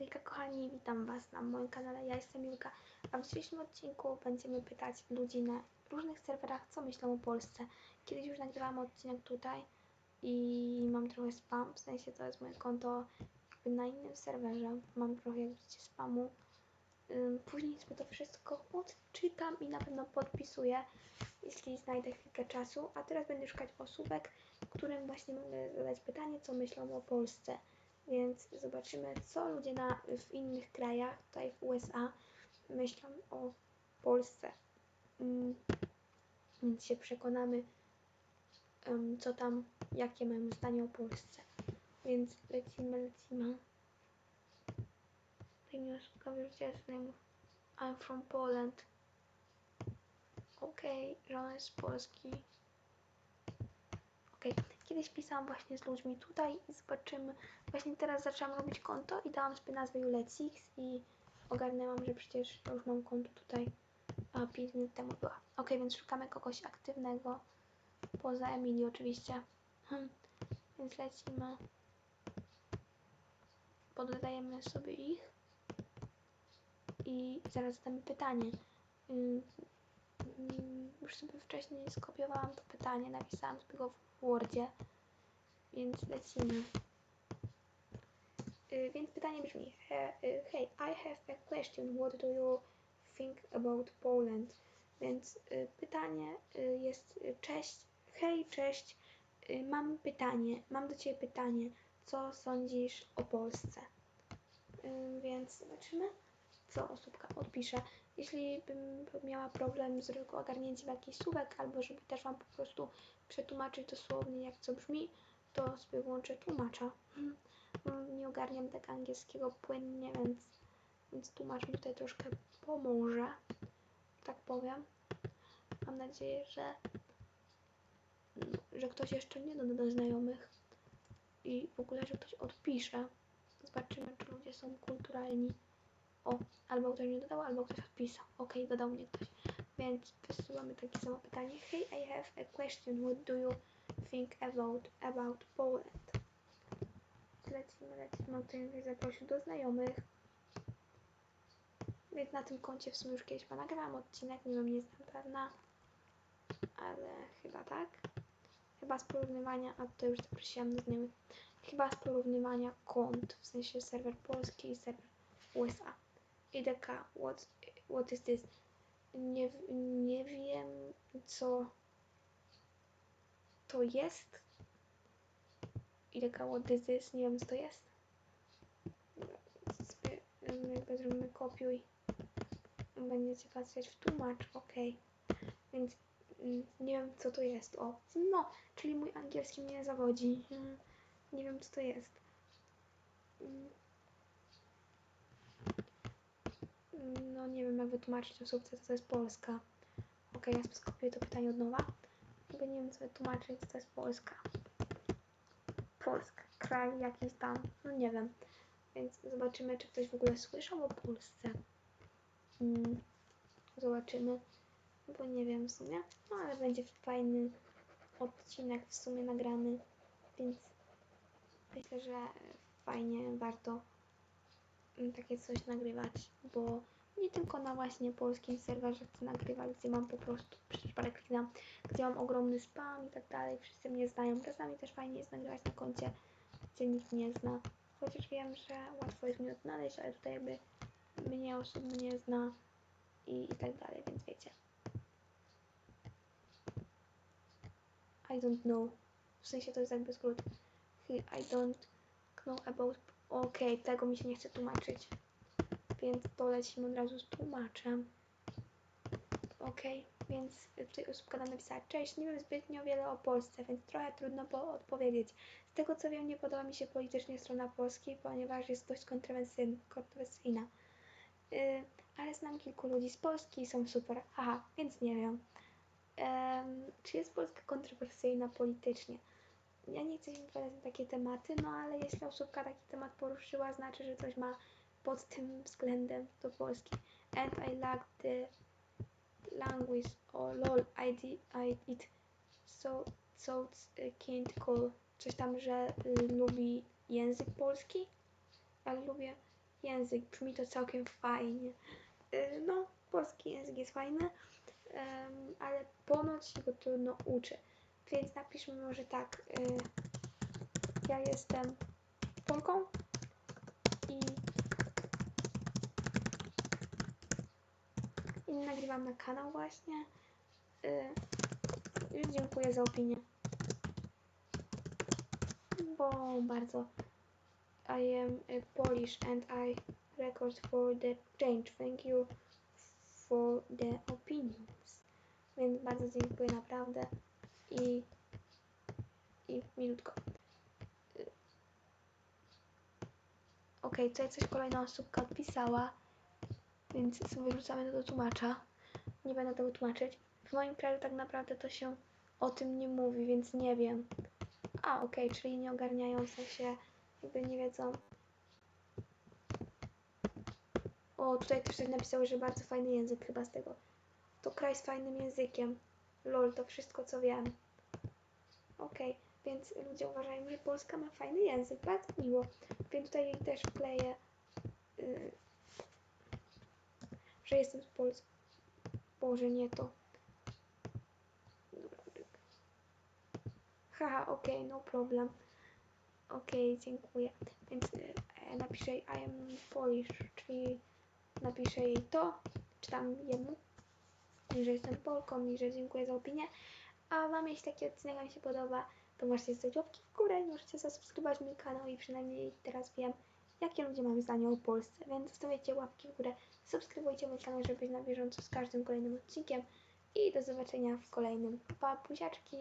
Hejka kochani, witam Was na moim kanale, ja jestem Julka, a w dzisiejszym odcinku będziemy pytać ludzi na różnych serwerach, co myślą o Polsce. Kiedyś już nagrywałam odcinek tutaj i mam trochę spam, w sensie to jest moje konto na innym serwerze, mam trochę jak widzicie spamu. Później sobie to wszystko odczytam i na pewno podpisuję, jeśli znajdę chwilkę czasu, a teraz będę szukać osóbek, którym właśnie mogę zadać pytanie, co myślą o Polsce. Więc zobaczymy, co ludzie na, w innych krajach, tutaj w USA, myślą o Polsce. Mm, Więc się przekonamy, em, co tam, jakie mają zdanie o Polsce. Więc lecimy, lecimy. Z name I'm from Poland. Okej, że ona jest z Polski. Okej, kiedyś pisałam właśnie z ludźmi tutaj i zobaczymy. Właśnie teraz zaczęłam robić konto i dałam sobie nazwę Julecix i ogarnęłam, że przecież już mam konto tutaj a 5 minut temu była. Okej, więc szukamy kogoś aktywnego. Poza Emilii oczywiście. Hmm. Więc lecimy. Poddajemy sobie ich. I zaraz zadamy pytanie. Już sobie wcześniej skopiowałam to pytanie, napisałam sobie go w Wordzie. Więc lecimy. Y, Więc pytanie brzmi: y, Hey, I have a question. What do you think about Poland? Więc y, pytanie jest: Cześć, hej, cześć. Mam pytanie, mam do Ciebie pytanie. Co sądzisz o Polsce? Więc zobaczymy, co osóbka odpisze. Jeśli bym miała problem z ogarnięciem jakichś słówek, albo żeby też Wam po prostu przetłumaczyć dosłownie, jak co brzmi, to sobie włączę tłumacza. Mm, Nie ogarniam tak angielskiego płynnie, więc, więc tłumacz mi tutaj troszkę pomoże, tak powiem. Mam nadzieję, że, że ktoś jeszcze nie doda do znajomych i w ogóle, że ktoś odpisze. Zobaczymy, czy ludzie są kulturalni. O, albo ktoś nie dodał, albo ktoś odpisał. Okej, dodał mnie ktoś. Więc wysyłamy takie samo pytanie. Hey, I have a question. What do you think about, about Poland? Lecimy, lecimy. Ktoś mnie zaprosił do znajomych. Więc na tym koncie w sumie już kiedyś nagrałam odcinek, nie wiem, nie jestem pewna. Ale chyba tak. Chyba z porównywania, a to już zaprosiłam do znajomych. Chyba z porównywania kont, w sensie serwer polski i serwer USA. IDK, what, what is this? Nie, nie wiem, co to jest. IDK, what is this? Nie wiem, co to jest. Em, Jakby zrobimy kopiuj. Będziecie patrzeć w tłumacz, ok. Więc mm, nie wiem, co to jest. O, no, czyli mój angielski mnie zawodzi. Mm, Nie wiem, co to jest. Mm. No nie wiem jak wytłumaczyć osobce, co to jest Polska. Ok, ja skopiuję to pytanie od nowa. Bo nie wiem co wytłumaczyć, co to jest Polska. Polska, kraj jakiś tam, no nie wiem. Więc zobaczymy, czy ktoś w ogóle słyszał o Polsce. Mm, zobaczymy, bo nie wiem w sumie. No ale będzie fajny odcinek w sumie nagrany, więc myślę, że fajnie, warto takie coś nagrywać, bo nie tylko na właśnie polskim serwerze chcę nagrywać, gdzie mam po prostu przypadek klikam, gdzie mam ogromny spam i tak dalej, wszyscy mnie znają. Czasami też fajnie jest nagrywać na koncie, gdzie nikt nie zna. Chociaż wiem, że łatwo jest mnie odnaleźć, ale tutaj jakby mnie osób mnie zna i, i tak dalej, więc wiecie. I don't know. W sensie to jest jakby skrót. I don't know about... Okej, tego mi się nie chce tłumaczyć. Więc to lecimy od razu z tłumaczem. Okej, więc tutaj osóbka nam napisała Cześć, nie wiem zbytnio wiele o Polsce, więc trochę trudno po odpowiedzieć. Z tego co wiem, nie podoba mi się politycznie strona Polski, ponieważ jest dość kontrowersyjna. Yy, ale znam kilku ludzi z Polski i są super. Aha, więc nie wiem. Em, czy jest Polska kontrowersyjna politycznie? Ja nie chcę się wypowiadać na takie tematy, no ale jeśli osóbka taki temat poruszyła, znaczy, że coś ma pod tym względem do Polski. And I like the language, oh lol, I, did, I it so, so uh, can't call. Coś tam, że y, lubi język polski, ale lubię język, brzmi to całkiem fajnie. Y, No, polski język jest fajny, ale ponoć się go trudno uczy. Więc napiszmy może tak. Ja jestem Polką i, i nagrywam na kanał właśnie. Y, dziękuję za opinię. Bo bardzo I am Polish and I record for the change. Thank you for the opinions. Więc bardzo dziękuję naprawdę i i minutko. Y, Okej, tutaj coś kolejna osóbka odpisała, więc sobie wrzucamy to do tłumacza. Nie będę tego tłumaczyć. W moim kraju tak naprawdę to się o tym nie mówi, więc nie wiem. A, okej, czyli nie ogarniają, w sensie jakby nie wiedzą. O, tutaj też ktoś napisał, że bardzo fajny język chyba z tego. To kraj z fajnym językiem. Lol, to wszystko co wiem. Okej, więc ludzie uważają, że Polska ma fajny język, bardzo miło. Więc tutaj też wkleję, y, że jestem z Polski. Boże, nie to. Dobra. Haha, okej, no problem. Okej, dziękuję. Więc y, e, napiszę I am Polish, czyli napiszę jej to, czy tam jemu, i że jestem Polką i że dziękuję za opinię. A Wam jeśli taki odcinek Wam się podoba, to możecie zostawić łapki w górę możecie zasubskrybować mój kanał i przynajmniej teraz wiem, jakie ludzie mają zdanie o Polsce. Więc zostawiajcie łapki w górę, subskrybujcie mój kanał, żeby być na bieżąco z każdym kolejnym odcinkiem i do zobaczenia w kolejnym. Pa, buziaczki!